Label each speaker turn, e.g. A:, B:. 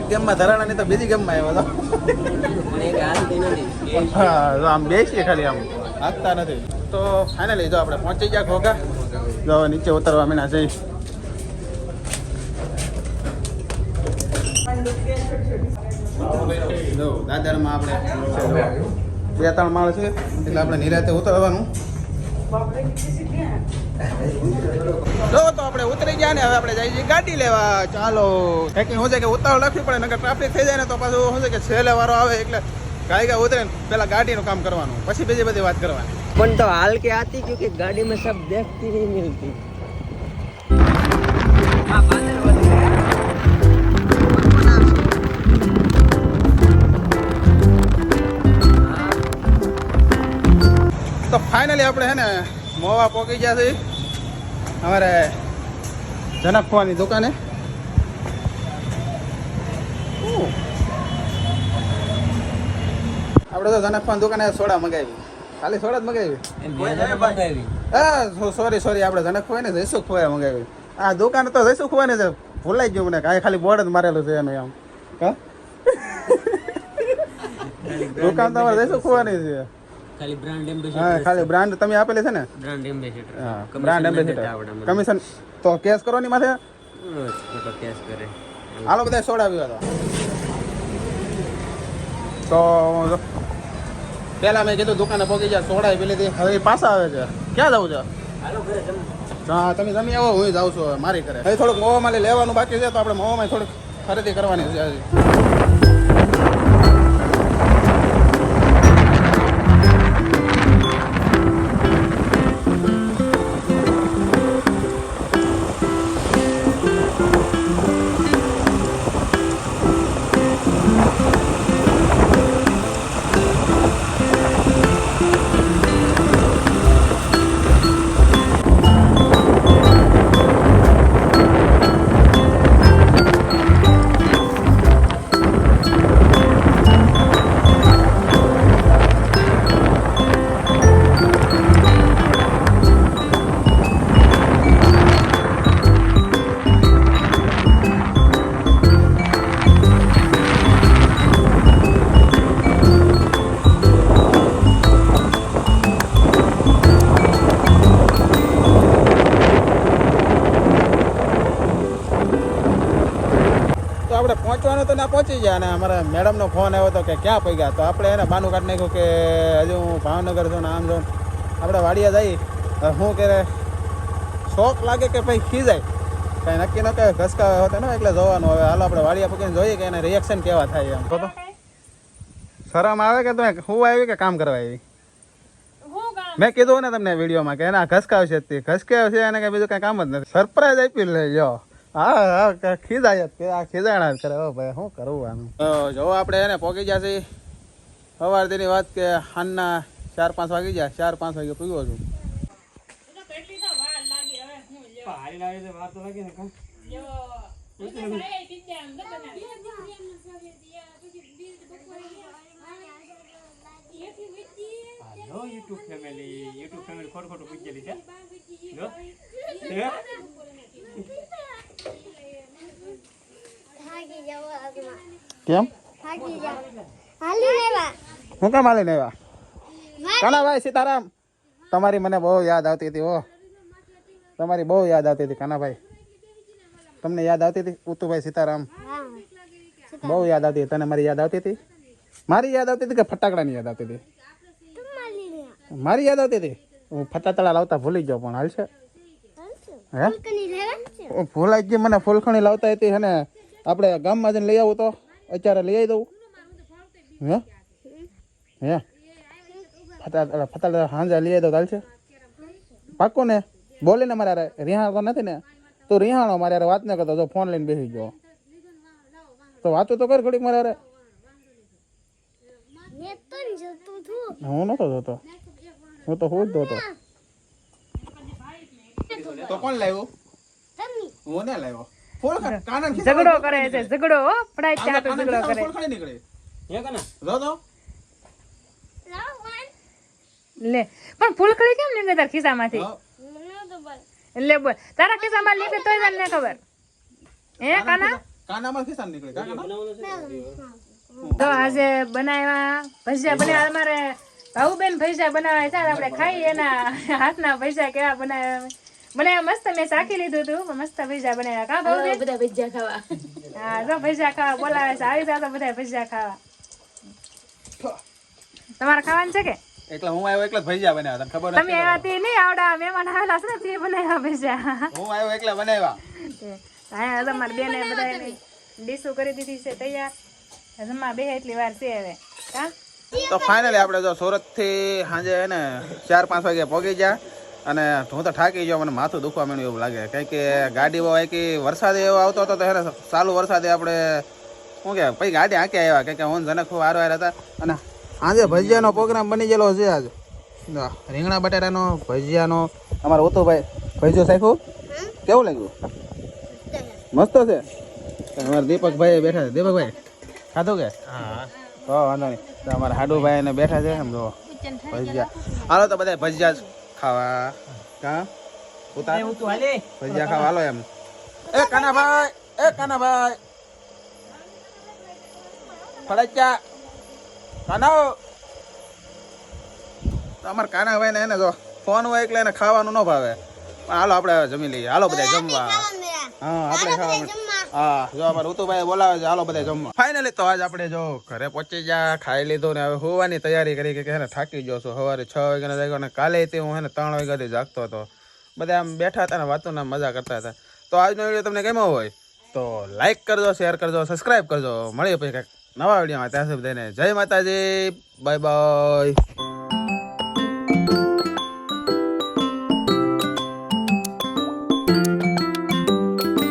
A: એક ગેમમાં ધરાણા નહીં તો બીજી ગેમમાં આવ્યો હતો જો આમ બેસીએ ખાલી આમ. હાથતા નથી. તો ફાઇનલી જો આપણે પહોંચી ગયા ઘોઘા. જો નીચે ઉતરવા મીના જઈ જો દાદરમાં આપણે બે ત્રણ માળ છે એટલે આપણે નિરાતે ઉતરવાનું. તો આપણે ઉતરી ગયા ને, હવે આપણે જઈએ છીએ ગાડી લેવા. ચાલો. એક શું છે કે ઉતાવળ રાખવી પડે નગર ટ્રાફિક થઈ જાય ને તો પાછું શું છે કે છેલ્લે વારો આવે એટલે ગાય ગાય ઉતરે ગાડીનું કામ કરવાનું. પછી બીજી બધી વાત કરવાની.
B: પણ તો હાલ કે આતી ક્યોંકિ ગાડીમાં સબ દેખતી નહીં
A: મિલતી. ફાઇનલી આપણે છે ને મોવા પહોંચી ગયા છે અમારે જનક ફોવાની દુકાને. આપણે તો જનકવાની દુકાને સોડા મગાવી. ખાલી સોડા જ મગાવી? હા સોરી સોરી આપણે જનક ખોવાય ને જયસુખ ખોવાય મગાવી. આ દુકાન તો જયસુખ ખોવાય ને છે. ભૂલાઈ ગયું મને કાંઈ ખાલી બોર્ડ જ મારેલું છે એનું આમ હા દુકાન તો અમારે જયસુખ ખોવાની છે.
B: ખાલી બ્રાન્ડ
A: હા ખાલી બ્રાન્ડ તમે આપેલી છે ને?
B: બ્રાન્ડ એમ્બેસેડર
A: હા બ્રાન્ડ એમ્બેસેડર કમિશન તો કેસ કરો ની માથે?
B: તો કેસ કરે.
A: હાલો બધા સોડા પીવા તો. તો પેલા મેં કીધું દુકાને પહોંચી જાય સોડા પેલી હવે પાછા આવે છે. ક્યાં જવું છે?
B: હાલો ઘરે
A: હા તમે જમી આવો હું જાઉં છું મારી કરે હવે થોડુંક મોવામાં લેવાનું બાકી છે તો આપણે મોવામાં થોડીક ખરીદી કરવાની છે આપણે પહોંચવાનું તો ના પહોંચી ગયા અને અમારા મેડમનો ફોન આવ્યો હતો કે ક્યાં પગ્યા તો આપણે એને બાનું કાઢી નાખ્યું કે હજુ હું ભાવનગર છું ને આમ છું. આપણે વાડિયા જઈ. હું કરે? શોખ લાગે કે ભાઈ ખીજાય કાંઈ નક્કી ન કહે ઘસકા હોતા ને એટલે જોવાનું. હવે હાલો આપણે વાડિયા પકડીને જોઈએ કે એને રિએક્શન કેવા થાય એમ. તો શરમ આવે કે તમે હું આવી કે કામ કરવા આવી? મેં કીધું ને તમને વિડીયોમાં કે એના ઘસકાવ છે તે. ઘસકાવ છે એને કઈ બીજું કઈ કામ જ નથી. સરપ્રાઈઝ આપી લે જો હા હા ક- ખીજાય કે આ ખીજાણા કરે. ભાઈ શું કરવું આનું જો આપણે એને પહોંચી ગયા સવાર સવારથી વાત કે હાનના ચાર પાંચ વાગી જાય ચાર પાંચ વાગે પીવો છું.
C: YouTube family. યુટ્યુબ ફેમિલી ખોટ ખોટું પૂછેલી છે જો
D: થાકી જાવ આજમાં
A: કેમ? હું કેમ હાલીને આવ્યા?
D: મારે
A: કાના ભાઈ સીતારામ? તમારી મને બહુ યાદ આવતી હતી ઓ તમારી બહુ યાદ આવતી હતી કાનાભાઈ તમને યાદ આવતી હતી ઉતુભાઈ સીતારામ? બહુ યાદ આવતી હતી તને મારી યાદ આવતી હતી? મારી યાદ આવતી હતી કે ફટાકડાની યાદ આવતી હતી? મારી યાદ આવતી હતી? હું ફટાકડા લાવતા ભૂલી ગયો પણ હાલ છે હે?
D: કની લેવા? છે
A: હું ભૂલાઈ ગઈ મને ફૂલખણી લાવતા હતી અને આપણે ગામમાં જઈને લઈ આવું તો. અત્યારે લઈ આવી દઉં. હે? હે? ફટાકડા ફટાકડા હાંજા લઈ આવી દઉં ચાલશે પાક્કો ને? બોલે ને મારે હારે. રિહાણ તો નથી ને? તો રિહાણો મારે હારે વાત ન કરતો જો ફોન લઈને બેસી ગયો. તો વાતો તો કર ઘડીક મારે
D: તો
A: હું નતો જોતો. હું તો હું જ જોતો. તો કોણ લાવ્યો? હું ને લાવ્યો?
E: ઝઘડો કરે છે ઝઘડો હો. પડાય ત્યાં તો ઝઘડો કરે. લે પણ ફૂલખડી કેમ નીકળે તારા ખિસ્સામાંથી? લે બોલ. તારા ખિસ્સામાં નીકળે તોય તને ન ખબર. હે કાના?
A: કાનામાં ખિસ્સા નીકળે.
E: તો આજે બનાવ્યા ભજીયા બનાવ્યા. અમારે ભાઉબેન ભજીયા બનાવ્યા છે. આપણે ખાઈ એના હાથના ભજીયા કેવા બનાવ્યા બનાવ્યા મસ્ત મેં ચાખી લીધું હતું મસ્ત ભજીયા બનાવ્યા. કા ભાઉબેન
F: બધા ભજીયા ખાવા.
E: હા જો ભજીયા ખાવા. બોલાવે છે. આવી જાવ તો બધા ભજીયા ખાવા. તમારે ખાવાનું છે કે?
A: એટલે હું આવ્યો એકલા ભજીયા બનાવ્યા તને ખબર
E: તમે આવ્યા તે નહીં આવડા. મહેમાન આવેલા છે ને તે બનાવ્યા ભજીયા.
A: હું આવ્યો એકલા બનાવ્યા.
E: હા તમારે બેને બધા ડીશો કરી દીધી છે તૈયાર. જમવા બે એટલી વાર છે હવે. કા
A: તો ફાઇનલી આપણે જો સુરતથી સાંજે હે ને ચાર પાંચ વાગે પહોંચી ગયા. અને હું તો થાકી ગયો મને માથું દુખવા માંડ્યું એવું લાગે. કારણ કે ગાડી બહુ કે વરસાદ એવો આવતો હતો તો એને ચાલુ વરસાદે આપણે શું કે પછી ગાડી આંકે આવ્યા. કારણ કે હું જનક ખૂબ હારો હતા. અને આજે ભજીયાનો પ્રોગ્રામ બની ગયેલો છે આજે. રીંગણા બટાટાનો ભજીયાનો અમારો ઓતોભાઈ ભજીયો સાખું કેવું લાગ્યું? મસ્ત છે. અમારા દીપકભાઈ બેઠા છે. દીપકભાઈ ખાધું કે? હા. વાંધો નહીં. તો અમારા હાડુભાઈ ને બેઠા છે. એમ જો ભજીયા. હાલો તો બધા ભજીયા જ ખાવા. કા ઉતાર. ભજીયા ખાવા હાલો એમ. એ કાનાભાઈ એ કાનાભાઈ ફળચ્યા કાનાઓ તમાર કાના કાનાભાઈ ને એને જો ફોન હોય એટલે એને ખાવાનું ન ભાવે. પણ હાલો આપણે જમી લઈએ. હાલો બધા જમવા. હા આપણે ખાવા હા. જો અમારે ઋતુભાઈ બોલાવે છે હાલો બધા જમવા. ફાઇનલી તો આજ આપણે જો ઘરે પહોંચી ગયા ખાઈ લીધું ને હવે હોવાની તૈયારી કરી કે ને થાકી ગયો છું. સવારે છ વાગ્યાના જાગ્યો અને કાલે તે હું હે ને ત્રણ વાગ્યાથી જાગતો હતો. બધા આમ બેઠા હતા ને વાતોને મજા કરતા હતા. તો આજનો વીડિયો તમને કેમો હોય તો લાઈક કરજો શેર કરજો સબસ્ક્રાઈબ કરજો. મળીએ પછી કંઈક નવા વિડીયોમાં. ત્યાં સુધી બધાને જય માતાજી. Bye bye